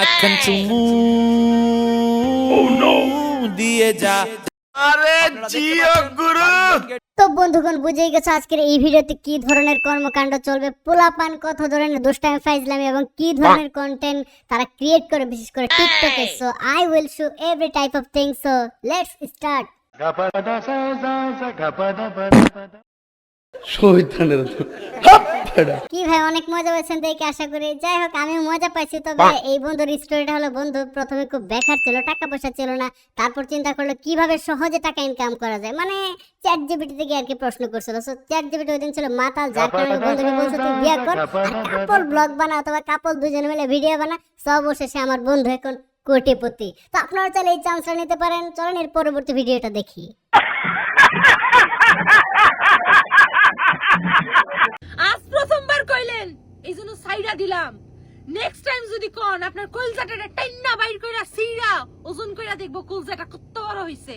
আখান চুমু। দিয়ে যা। তো বন্ধুগণ বুঝেই গেছো আজকের এই ভিডিওতে কি ধরনের কর্মকাণ্ড চলবে? পোলাপান কত ধরনের দুষ্টামি ফাইজলামি এবং কি ধরনের কন্টেন্ট তারা ক্রিয়েট করে বিশেষ করে টিকটকে so I will show every type of things so let's start কি ভাই অনেক মজা পাচ্ছেন দেখে আশা করি। যাই হোক আমি মজা পাইছি। তবে এই বন্ধুর স্টোরিটা হলো বন্ধু প্রথমে খুব বেকার ছিল টাকা পয়সা ছিল না। তারপর চিন্তা করল কীভাবে সহজে টাকা ইনকাম করা যায়? মানে চ্যাট জিবিটি থেকে আর কি প্রশ্ন করছিল। সো চ্যাট জিবিটি ছিল মাতাল যার কারণে বন্ধুকে বলছে তুই বিয়ে কর আর কাপল ব্লগ বানা অথবা কাপল দুজনে মিলে ভিডিও বানা। সব অবশেষে আমার বন্ধু এখন কোটিপতি। তো আপনারা চাইলে এই চান্সটা নিতে পারেন। চলেন এর পরবর্তী ভিডিওটা দেখি। এই জন্য সাইডা দিলাম। নেক্সট টাইম যদি কোন আপনার কলজাটা টাইন্না বাইর কইরা সিরা ওজন কইরা দেখব কলজাটা কত বড় হইছে।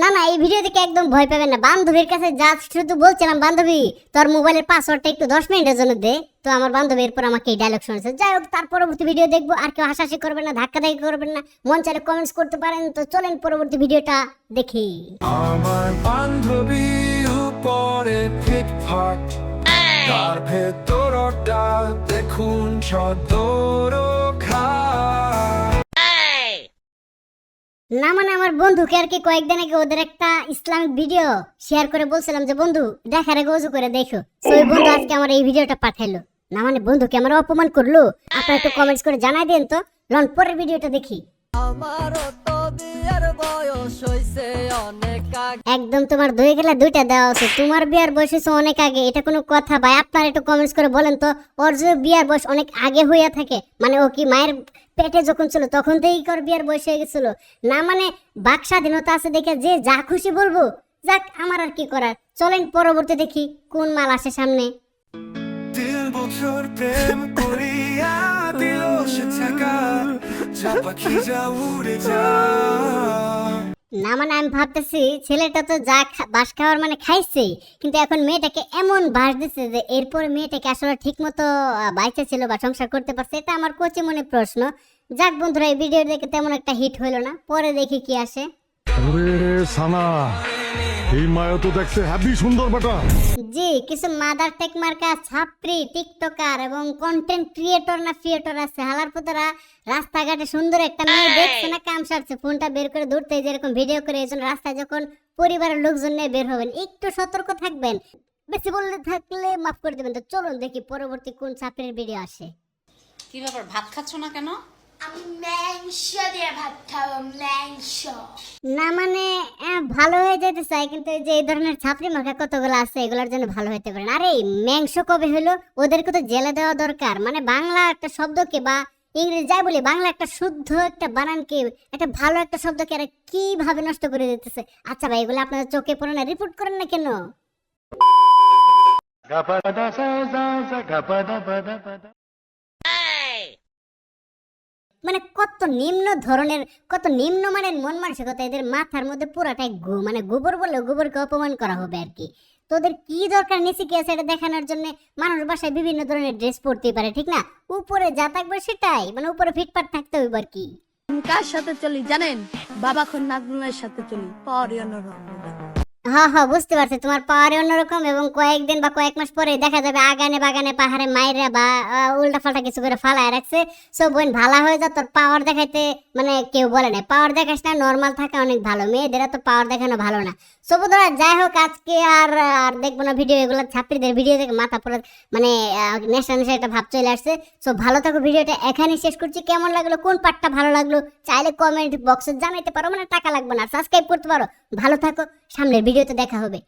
না না এই ভিডিও দেখে একদম ভয় পাবেন না। বান্ধবীর কাছে যা শুধু বলছিলাম বান্ধবী তোর মোবাইলের পাসওয়ার্ডটা একটু দশ মিনিটের জন্য দে। তো আমার বান্ধবী এরপর আমাকে এই ডায়লগ শুনেছে যাই হোক তার পরবর্তী ভিডিও দেখব। আর কেউ হাসাহাসি করবেন না ধাক্কা ধাক্কি করবেন না। মন চাইলে কমেন্টস করতে পারেন। তো চলেন পরবর্তী ভিডিওটা দেখি। আমার বান্ধবী উপরে ফিটফাট তার ভেতরটা দেখুন সদর না মানে আমার বন্ধুকে আর কি কয়েকদিন আগে ওদের একটা ইসলামিক ভিডিও শেয়ার করে বলছিলাম যে বন্ধু দেখার আগে ওজু করে দেখো। তো ওই বন্ধু আজকে আমার এই ভিডিওটা পাঠাইলো না মানে বন্ধুকে আমার অপমান করল? আপনারা একটু কমেন্টস করে জানাই দেন তো। লন পরের ভিডিওটা দেখি। একদম তোমার দুই গেলে দুইটা দেওয়া আছে। তোমার বিয়ার বয়স অনেক আগে, এটা কোনো কথা ভাই। আপনার একটু কমেন্টস করে বলেন তো ওর যে বিয়ার বয়স অনেক আগে হইয়া থাকে। মানে ও কি মায়ের পেটে যখন ছিল, তখন থেকেই ওর বিয়ার বয়স হয়ে গেছিল? না মানে বাক স্বাধীনতা আছে দেখে যে যা খুশি বলব, যাক আমার আর কি করার। চলেন পরবর্তী দেখি কোন মাল আসে সামনে। বছর প্রেম করিয়া দিল সে টাকা না মানে আমি ভাবতেছি ছেলেটা তো যা বাস খাওয়ার মানে খাইছেই কিন্তু এখন মেয়েটাকে এমন বাস দিচ্ছে যে এরপর মেয়েটাকে আসলে ঠিক মতো বাইচা ছিল বা সংসার করতে পারছে। এটা আমার কোচে মনে প্রশ্ন। যাক বন্ধুরা, এই ভিডিও দেখে তেমন একটা হিট হইল না। পরে দেখি কি আসে। সানা এই মায়া তো দেখতে হ্যাপি সুন্দর বেটা। জি কিছু মাদার টেক মার্কা ছাত্রী টিকটকার এবং কন্টেন্ট ক্রিয়েটর না ক্রিয়েটর আছে। হালার পুতরা রাস্তাঘাটে সুন্দর একটা মেয়ে দেখছে না কাম সারছে ফোনটা বের করে দূরতে যেরকম ভিডিও করে এই জন্য রাস্তায় যখন পরিবারের লোকজন নিয়ে বের হবেন একটু সতর্ক থাকবেন। বেশি বললে থাকলে মাফ করে দেবেন। তো চলুন দেখি পরবর্তী কোন ছাত্রীর ভিডিও আসে। কি ব্যাপার ভাত খাচ্ছ না কেন? আমি দিয়ে ভাত খাব মাংস না মানে ভালো হয়ে যেতে চাই কিন্তু যে এই ধরনের ছাত্রী মার্কা কতগুলো আছে এগুলোর জন্য ভালো হতে পারে আরে কবে হলো ওদেরকে তো জেলে দেওয়া দরকার। মানে বাংলা একটা শব্দকে বা ইংরেজি যাই বলি বাংলা একটা শুদ্ধ একটা বানানকে একটা ভালো একটা শব্দকে এরা কীভাবে নষ্ট করে দিতেছে? আচ্ছা ভাই এগুলো আপনাদের চোখে পড়ে না রিপোর্ট করেন না কেন? মানে কত নিম্ন ধরনের, কত নিম্ন মানের মন মানসিকতা এদের মাথার মধ্যে পুরাটাই গু মানে গোবর বললে গোবরকে অপমান করা হবে আর কি। তোদের কি দরকার নিচে কি আছে এটা দেখানোর জন্য? মানুষ বাসায় বিভিন্ন ধরনের ড্রেস পরতে পারে, ঠিক না? উপরে যা থাকবে সেটাই মানে উপরে ফিটফাট থাকতে হইব আর কি। কার সাথে চলি জানেন? বাবা খন নাজমুলের সাথে চলি অন্যরকম হ্যাঁ হ্যাঁ বুঝতে পারছি। তোমার পাওয়ারে অন্যরকম এবং কয়েকদিন বা কয়েক মাস পরে দেখা যাবে আগানে বাগানে পাহাড়ে মাইরা বা উল্টা ফাল্টা কিছু করে ফালায় রাখছে। সো বোন, ভালো হয়ে যা তোর পাওয়ার দেখাইতে মানে কেউ বলে না পাওয়ার দেখাস না নর্মাল থাকা অনেক ভালো। মেয়েদের তো পাওয়ার দেখানো ভালো না। সো বন্ধুরা, যাই হোক, আজকে আর আর দেখব না ভিডিও এগুলো ছাত্রীদের ভিডিও দেখে মাথা পড়ে মানে নেশা নেশা একটা ভাব চলে আসছে। সো ভালো থাকো, ভিডিওটা এখানেই শেষ করছি। কেমন লাগল, কোন পার্টটা ভালো লাগল, চাইলে কমেন্ট বক্সে জানাইতে পারো মানে টাকা লাগবে না সাবস্ক্রাইব করতে পারো। ভালো থাকো, সামনের ভিডিওতে দেখা হবে।